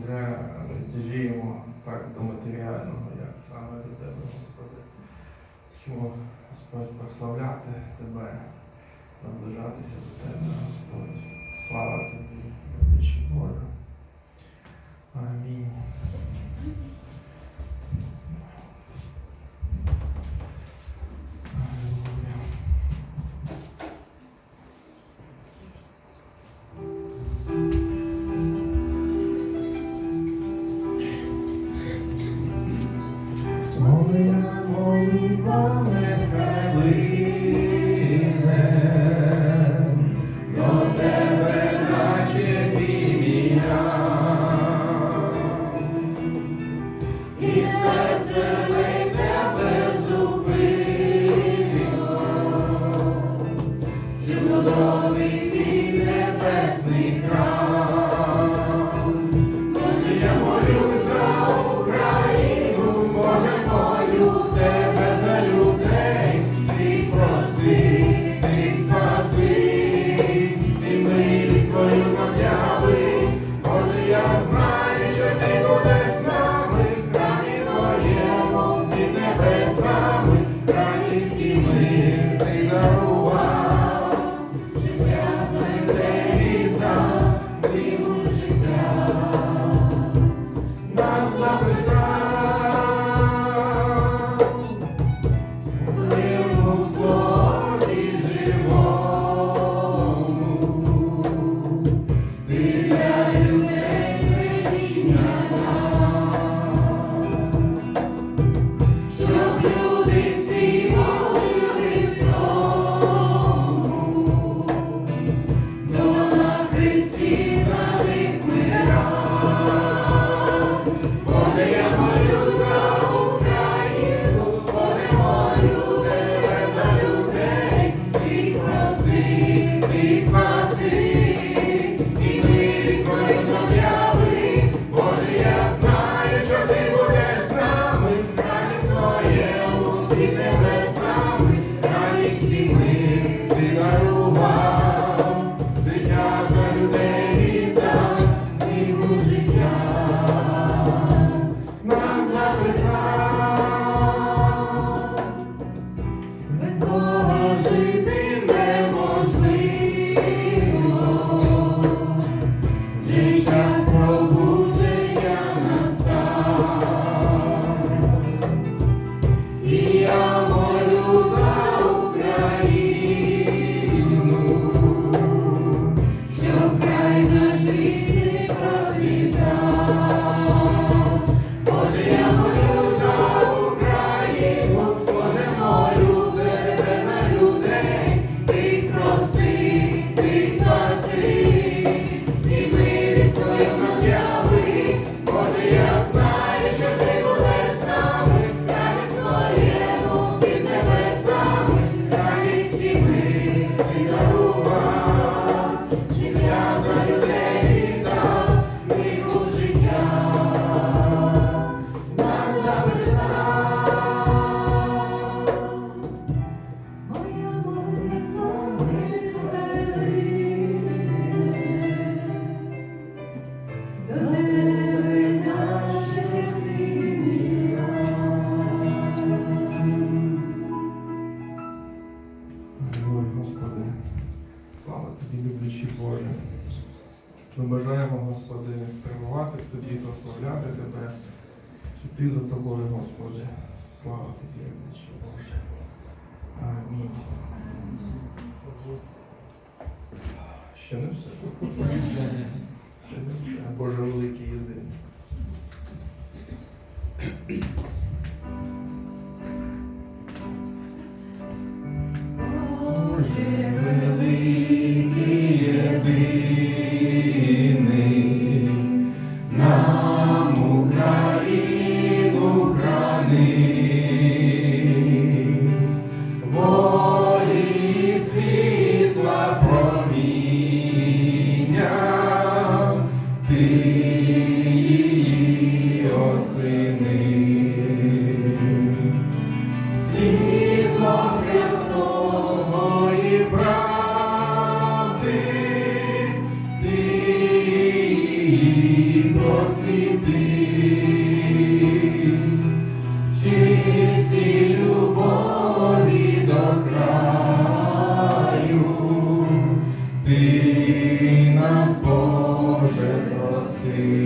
вже діжіємо так до матеріального, як саме до тебе, Господи. Чому, Господь, прославляти тебе, наближатися до тебе, Господь. Слава тобі, вічі Бога. Амінь. alone with her. тобою, Господи. Слава Тобі, обличчя Боже. Амінь. Ще не все. Ще не все. Боже великий єдиний. me. You.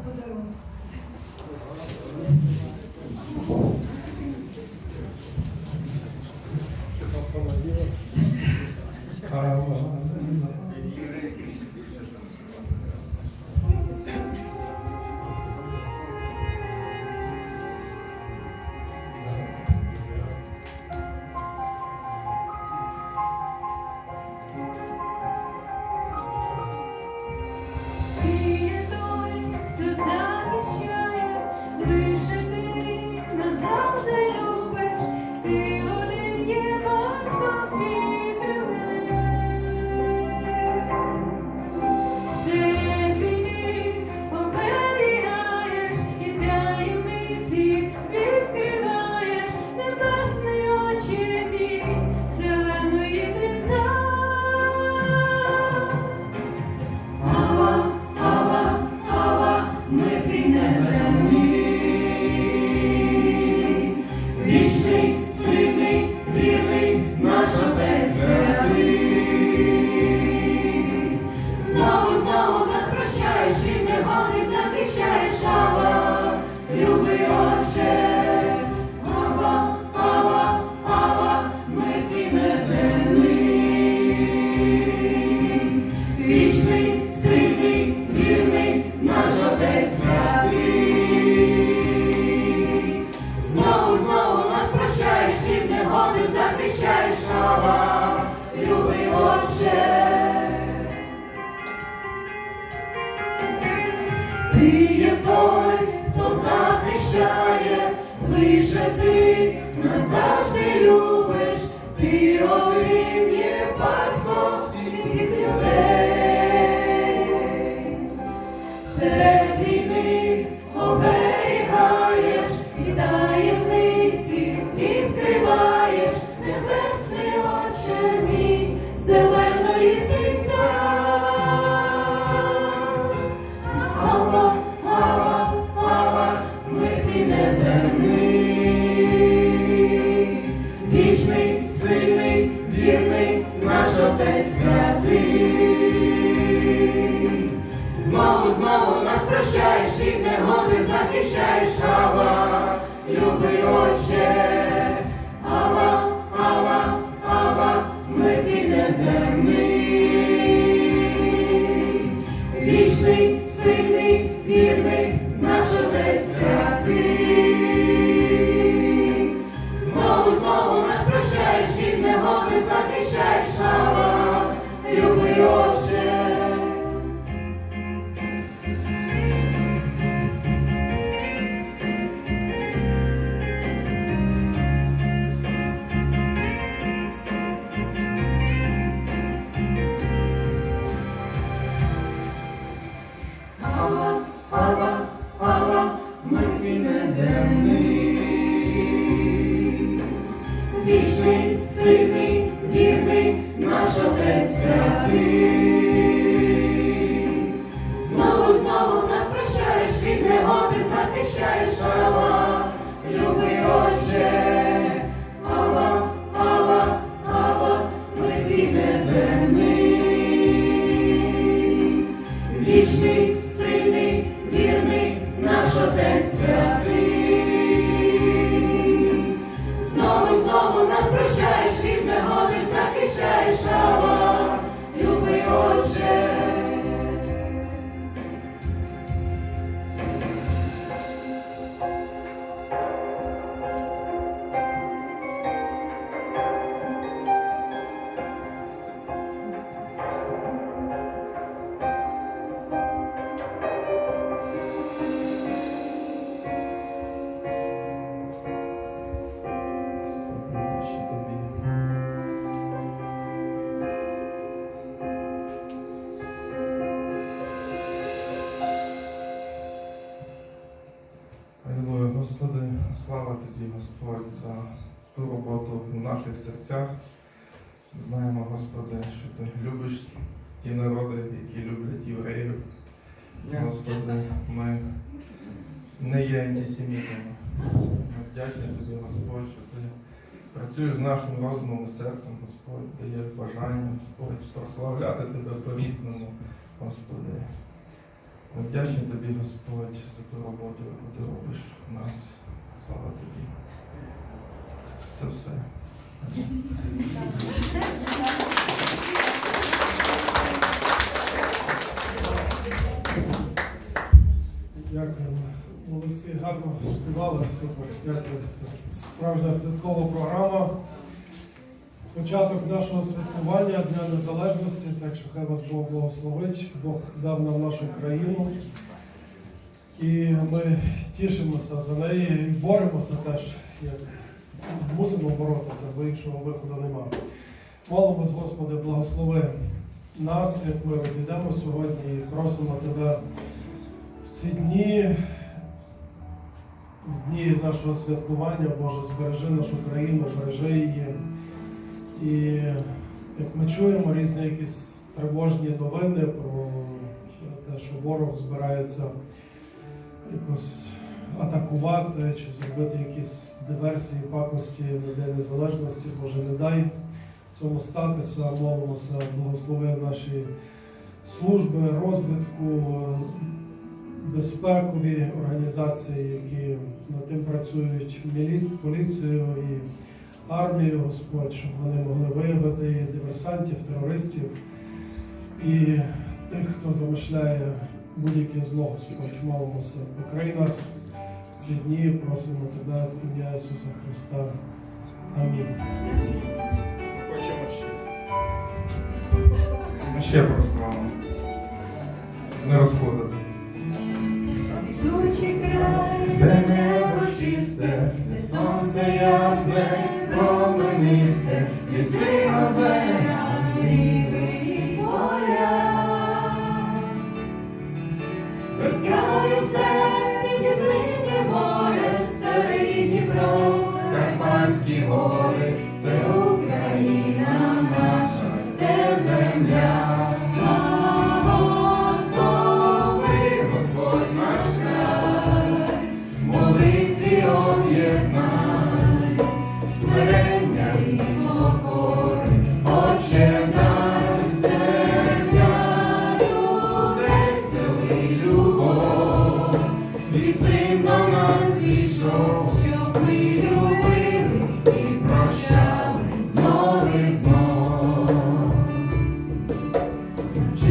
Подарунок. Лише ти назавжди любиш, в наших серцях. Знаємо, Господи, що Ти любиш ті народи, які люблять євреїв. Господи, ми не є антисемітами. Ми вдячні Тобі, Господь, що Ти працюєш з нашим розумом і серцем, Господь, даєш бажання, Господь, прославляти Тебе по-різному, Господи. Ми вдячні Тобі, Господь, за ту роботу, яку Ти робиш в нас. Слава Тобі. Це все. Дякуємо. Молодці, гарно співали. Дякую. Справжня святкова програма. Початок нашого святкування Дня Незалежності, так що хай вас Бог благословить. Бог дав нам нашу країну. І ми тішимося за неї і боремося теж, як мусимо боротися, бо іншого виходу немає. Молимось, Господи, благослови нас, як ми розійдемо сьогодні, і просимо Тебе в ці дні, в дні нашого святкування, Боже, збережи нашу країну, бережи її. І як ми чуємо різні якісь тривожні новини про те, що ворог збирається якось атакувати чи зробити якісь диверсії, пакості на День Незалежності, Боже, не дай цьому статися, молимося, благослови наші служби, розвідку, безпекові організації, які над тим працюють, поліцію і армію, Господь, щоб вони могли виявити диверсантів, терористів і тих, хто замишляє будь-яке зло, Господь, молимося. Покрий нас ці дні, просимо Тебе в ім'я Ісуса Христа. Амінь. Хочемо ще. Ми ще прославимо. Не розходитись. Йдучи край, де небо чисте, де сонце ясне, променисте, ліси озера, ріви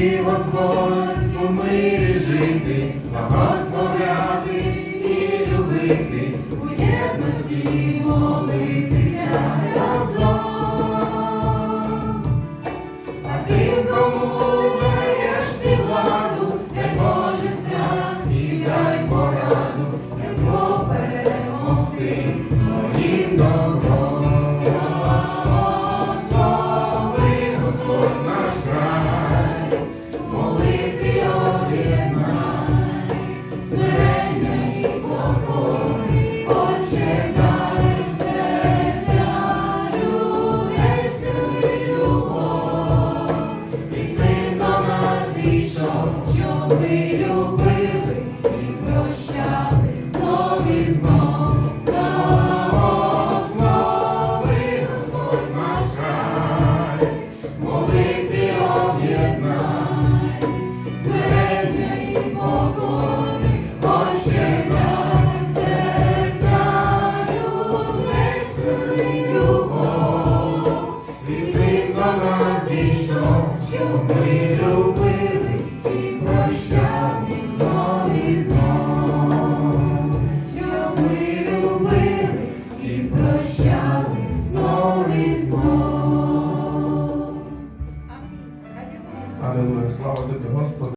Господь у мирі жити, благословляти